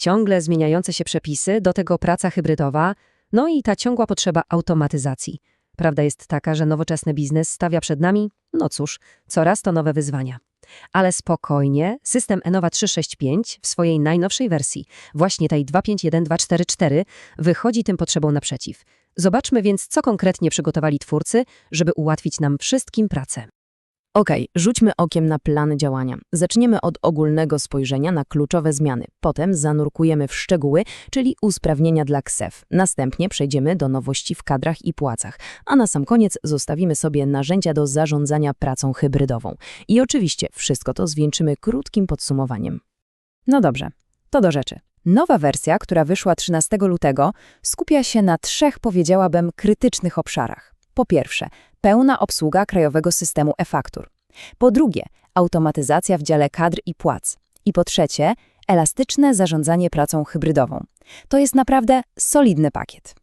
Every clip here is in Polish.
Ciągle zmieniające się przepisy, do tego praca hybrydowa, no i ta ciągła potrzeba automatyzacji. Prawda jest taka, że nowoczesny biznes stawia przed nami, no cóż, coraz to nowe wyzwania. Ale spokojnie, system Enova 365 w swojej najnowszej wersji, właśnie tej 251244, wychodzi tym potrzebom naprzeciw. Zobaczmy więc, co konkretnie przygotowali twórcy, żeby ułatwić nam wszystkim pracę. Okej, rzućmy okiem na plany działania. Zaczniemy od ogólnego spojrzenia na kluczowe zmiany. Potem zanurkujemy w szczegóły, czyli usprawnienia dla KSEF. Następnie przejdziemy do nowości w kadrach i płacach. A na sam koniec zostawimy sobie narzędzia do zarządzania pracą hybrydową. I oczywiście wszystko to zwieńczymy krótkim podsumowaniem. No dobrze, to do rzeczy. Nowa wersja, która wyszła 13 lutego, skupia się na trzech, powiedziałabym, krytycznych obszarach. Po pierwsze, pełna obsługa krajowego systemu e-faktur. Po drugie, automatyzacja w dziale kadr i płac. I po trzecie, elastyczne zarządzanie pracą hybrydową. To jest naprawdę solidny pakiet.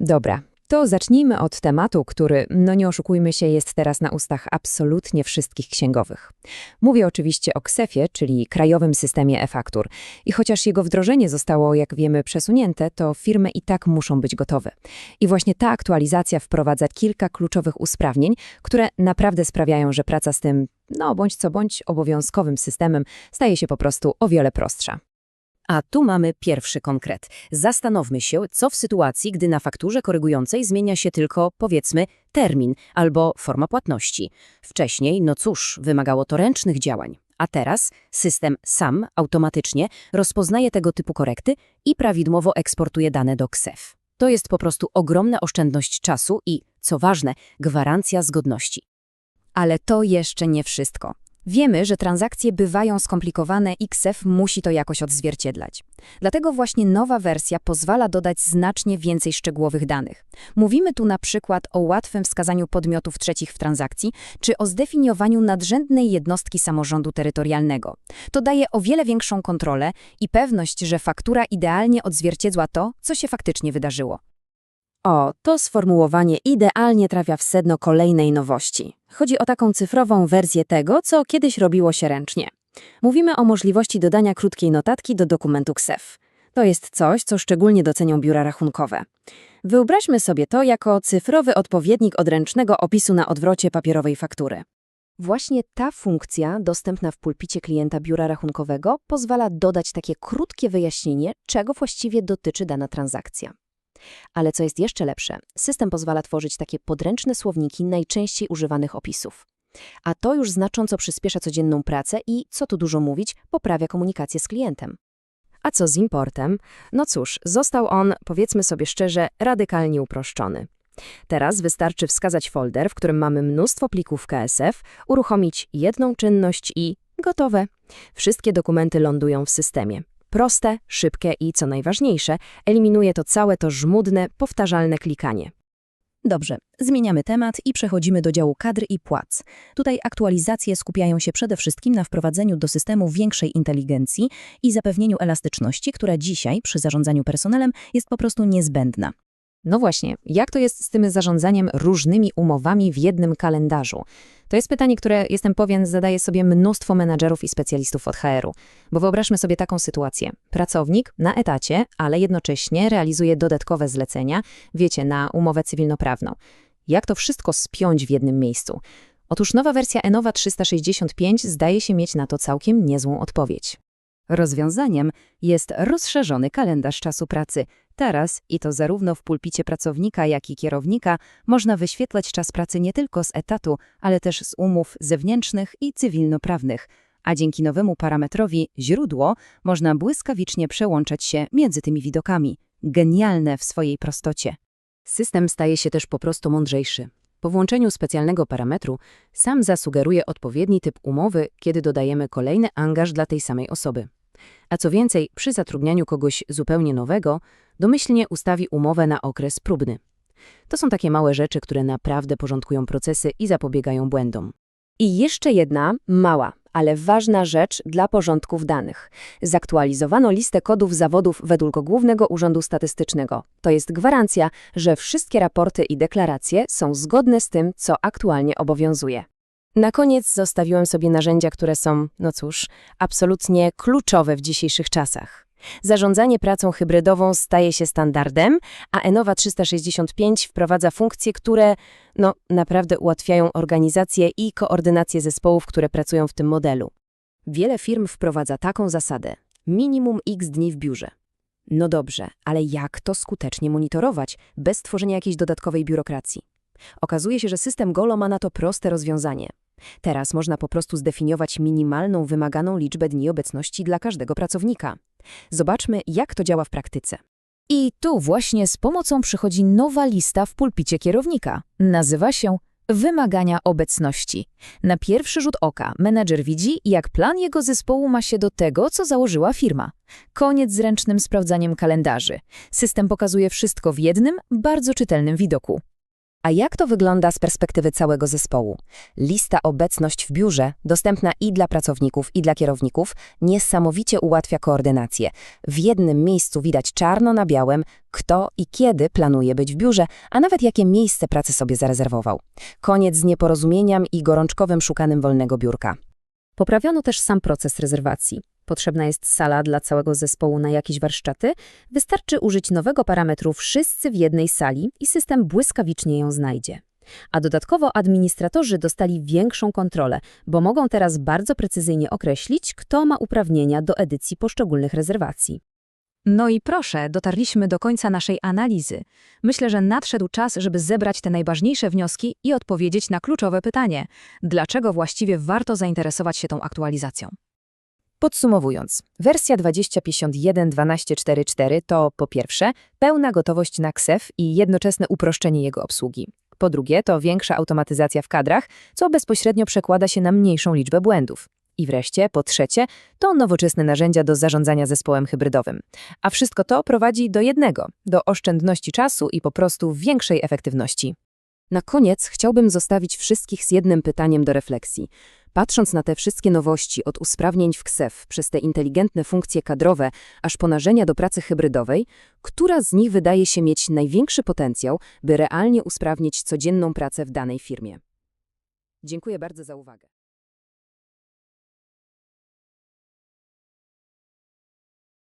Dobra, to zacznijmy od tematu, który, no nie oszukujmy się, jest teraz na ustach absolutnie wszystkich księgowych. Mówię oczywiście o KSEF-ie, czyli Krajowym Systemie e-Faktur. I chociaż jego wdrożenie zostało, jak wiemy, przesunięte, to firmy i tak muszą być gotowe. I właśnie ta aktualizacja wprowadza kilka kluczowych usprawnień, które naprawdę sprawiają, że praca z tym, no bądź co bądź obowiązkowym systemem staje się po prostu o wiele prostsza. A tu mamy pierwszy konkret. Zastanówmy się, co w sytuacji, gdy na fakturze korygującej zmienia się tylko, powiedzmy, termin albo forma płatności. Wcześniej, no cóż, wymagało to ręcznych działań. A teraz system sam automatycznie rozpoznaje tego typu korekty i prawidłowo eksportuje dane do KSEF. To jest po prostu ogromna oszczędność czasu i, co ważne, gwarancja zgodności. Ale to jeszcze nie wszystko. Wiemy, że transakcje bywają skomplikowane i KSEF musi to jakoś odzwierciedlać. Dlatego właśnie nowa wersja pozwala dodać znacznie więcej szczegółowych danych. Mówimy tu na przykład o łatwym wskazaniu podmiotów trzecich w transakcji, czy o zdefiniowaniu nadrzędnej jednostki samorządu terytorialnego. To daje o wiele większą kontrolę i pewność, że faktura idealnie odzwierciedla to, co się faktycznie wydarzyło. O, to sformułowanie idealnie trafia w sedno kolejnej nowości. Chodzi o taką cyfrową wersję tego, co kiedyś robiło się ręcznie. Mówimy o możliwości dodania krótkiej notatki do dokumentu KSEF. To jest coś, co szczególnie docenią biura rachunkowe. Wyobraźmy sobie to jako cyfrowy odpowiednik odręcznego opisu na odwrocie papierowej faktury. Właśnie ta funkcja, dostępna w pulpicie klienta biura rachunkowego, pozwala dodać takie krótkie wyjaśnienie, czego właściwie dotyczy dana transakcja. Ale co jest jeszcze lepsze, system pozwala tworzyć takie podręczne słowniki najczęściej używanych opisów. A to już znacząco przyspiesza codzienną pracę i, co tu dużo mówić, poprawia komunikację z klientem. A co z importem? No cóż, został on, powiedzmy sobie szczerze, radykalnie uproszczony. Teraz wystarczy wskazać folder, w którym mamy mnóstwo plików KSF, uruchomić jedną czynność i gotowe. Wszystkie dokumenty lądują w systemie. Proste, szybkie i, co najważniejsze, eliminuje to całe to żmudne, powtarzalne klikanie. Dobrze, zmieniamy temat i przechodzimy do działu kadr i płac. Tutaj aktualizacje skupiają się przede wszystkim na wprowadzeniu do systemu większej inteligencji i zapewnieniu elastyczności, która dzisiaj przy zarządzaniu personelem jest po prostu niezbędna. No właśnie, jak to jest z tym zarządzaniem różnymi umowami w jednym kalendarzu? To jest pytanie, które jestem pewien zadaje sobie mnóstwo menadżerów i specjalistów od HR-u. Bo wyobraźmy sobie taką sytuację. Pracownik na etacie, ale jednocześnie realizuje dodatkowe zlecenia, wiecie, na umowę cywilnoprawną. Jak to wszystko spiąć w jednym miejscu? Otóż nowa wersja Enova 365 zdaje się mieć na to całkiem niezłą odpowiedź. Rozwiązaniem jest rozszerzony kalendarz czasu pracy. Teraz, i to zarówno w pulpicie pracownika, jak i kierownika, można wyświetlać czas pracy nie tylko z etatu, ale też z umów zewnętrznych i cywilnoprawnych. A dzięki nowemu parametrowi źródło można błyskawicznie przełączać się między tymi widokami. Genialne w swojej prostocie. System staje się też po prostu mądrzejszy. Po włączeniu specjalnego parametru sam zasugeruje odpowiedni typ umowy, kiedy dodajemy kolejny angaż dla tej samej osoby. A co więcej, przy zatrudnianiu kogoś zupełnie nowego, domyślnie ustawi umowę na okres próbny. To są takie małe rzeczy, które naprawdę porządkują procesy i zapobiegają błędom. I jeszcze jedna, mała, ale ważna rzecz dla porządków danych. Zaktualizowano listę kodów zawodów według Głównego Urzędu Statystycznego. To jest gwarancja, że wszystkie raporty i deklaracje są zgodne z tym, co aktualnie obowiązuje. Na koniec zostawiłem sobie narzędzia, które są, no cóż, absolutnie kluczowe w dzisiejszych czasach. Zarządzanie pracą hybrydową staje się standardem, a Enowa 365 wprowadza funkcje, które no, naprawdę ułatwiają organizację i koordynację zespołów, które pracują w tym modelu. Wiele firm wprowadza taką zasadę. Minimum x dni w biurze. No dobrze, ale jak to skutecznie monitorować, bez tworzenia jakiejś dodatkowej biurokracji? Okazuje się, że system Golo ma na to proste rozwiązanie. Teraz można po prostu zdefiniować minimalną wymaganą liczbę dni obecności dla każdego pracownika. Zobaczmy, jak to działa w praktyce. I tu właśnie z pomocą przychodzi nowa lista w pulpicie kierownika. Nazywa się Wymagania obecności. Na pierwszy rzut oka menedżer widzi, jak plan jego zespołu ma się do tego, co założyła firma. Koniec z ręcznym sprawdzaniem kalendarzy. System pokazuje wszystko w jednym, bardzo czytelnym widoku. A jak to wygląda z perspektywy całego zespołu? Lista obecność w biurze, dostępna i dla pracowników, i dla kierowników, niesamowicie ułatwia koordynację. W jednym miejscu widać czarno na białym, kto i kiedy planuje być w biurze, a nawet jakie miejsce pracy sobie zarezerwował. Koniec z nieporozumieniami i gorączkowym szukanym wolnego biurka. Poprawiono też sam proces rezerwacji. Potrzebna jest sala dla całego zespołu na jakieś warsztaty. Wystarczy użyć nowego parametru wszyscy w jednej sali i system błyskawicznie ją znajdzie. A dodatkowo administratorzy dostali większą kontrolę, bo mogą teraz bardzo precyzyjnie określić, kto ma uprawnienia do edycji poszczególnych rezerwacji. No i proszę, dotarliśmy do końca naszej analizy. Myślę, że nadszedł czas, żeby zebrać te najważniejsze wnioski i odpowiedzieć na kluczowe pytanie. Dlaczego właściwie warto zainteresować się tą aktualizacją? Podsumowując, wersja 2051.12.4.4 to po pierwsze pełna gotowość na KSEF i jednoczesne uproszczenie jego obsługi. Po drugie to większa automatyzacja w kadrach, co bezpośrednio przekłada się na mniejszą liczbę błędów. I wreszcie, po trzecie, to nowoczesne narzędzia do zarządzania zespołem hybrydowym. A wszystko to prowadzi do jednego, do oszczędności czasu i po prostu większej efektywności. Na koniec chciałbym zostawić wszystkich z jednym pytaniem do refleksji. Patrząc na te wszystkie nowości, od usprawnień w KSEF, przez te inteligentne funkcje kadrowe, aż po narzędzia do pracy hybrydowej, która z nich wydaje się mieć największy potencjał, by realnie usprawnić codzienną pracę w danej firmie? Dziękuję bardzo za uwagę.